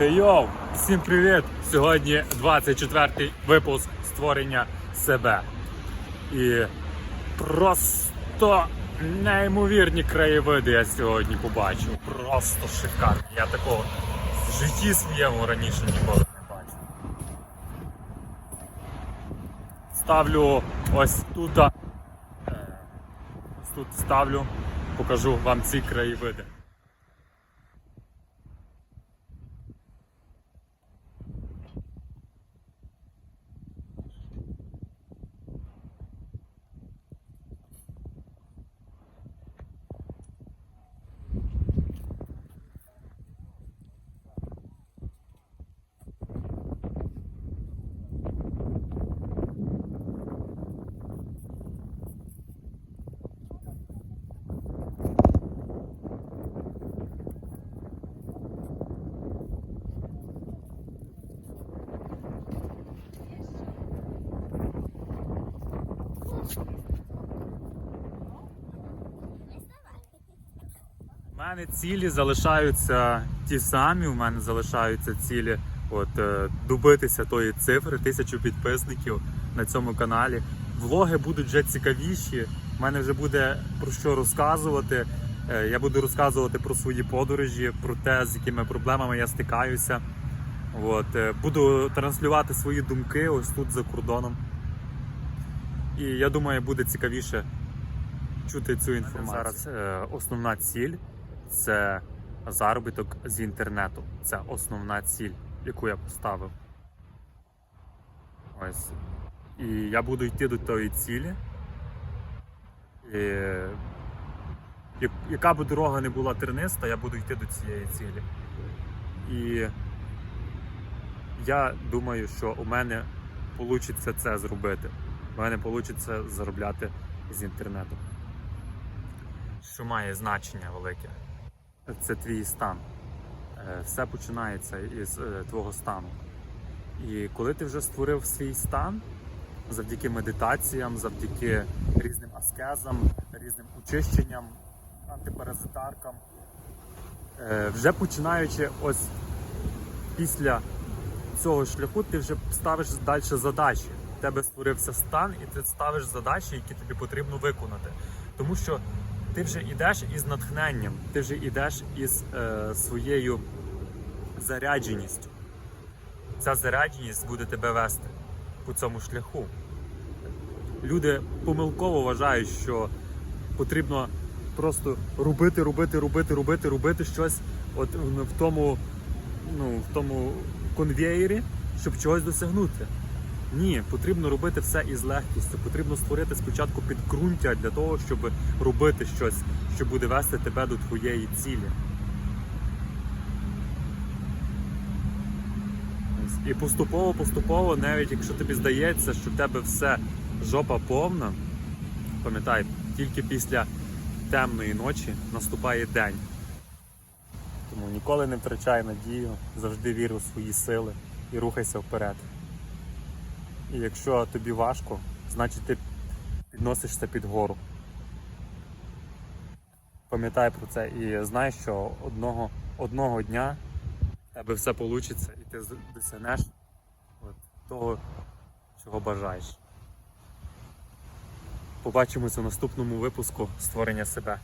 Йоу, всім привіт! Сьогодні 24-й випуск створення себе. І просто неймовірні краєвиди я сьогодні побачив. Просто шикарні. Я такого в житті своєму раніше ніколи не бачив. Ставлю ось тут. е, Ось тут ставлю, покажу вам ці краєвиди. У мене цілі залишаються ті самі. У мене залишаються цілі от, е, добитися тої цифри, тисячу підписників на цьому каналі. Влоги будуть вже цікавіші. У мене вже буде про що розказувати. Е, Я буду розказувати про свої подорожі, про те, з якими проблемами я стикаюся. От, е, буду транслювати свої думки ось тут за кордоном. І я думаю, буде цікавіше чути цю інформацію. Зараз е, основна ціль це заробіток з інтернету. Це основна ціль, яку я поставив. Ось. І я буду йти до тої цілі. І... Яка б дорога не була терниста, я буду йти до цієї цілі. І я думаю, що у мене вийде це зробити. У мене вийде заробляти з інтернету. Що має значення велике. Це твій стан. Е, Все починається із е, твого стану. І коли ти вже створив свій стан завдяки медитаціям, завдяки різним аскезам, різним очищенням, антипаразитаркам, е, вже починаючи ось після цього шляху, ти вже ставиш далі задачі. У тебе створився стан, і ти ставиш задачі, які тобі потрібно виконати. Тому що ти вже йдеш із натхненням, ти вже йдеш із е, своєю зарядженістю. Ця зарядженість буде тебе вести по цьому шляху. Люди помилково вважають, що потрібно просто робити, робити, робити, робити, робити щось от в в тому, ну, в тому конвеєрі, щоб чогось досягнути. Ні, потрібно робити все із легкістю. Потрібно створити спочатку підґрунтя для того, щоб робити щось, що буде вести тебе до твоєї цілі. І поступово, поступово, навіть якщо тобі здається, що в тебе все жопа повна, пам'ятай, тільки після темної ночі наступає день. Тому ніколи не втрачай надію, завжди вір у свої сили і рухайся вперед. І якщо тобі важко, значить ти підносишся під гору. Пам'ятай про це і знай, що одного, одного дня в тебе все вийде і ти досягнеш от, того, чого бажаєш. Побачимося в наступному випуску створення себе.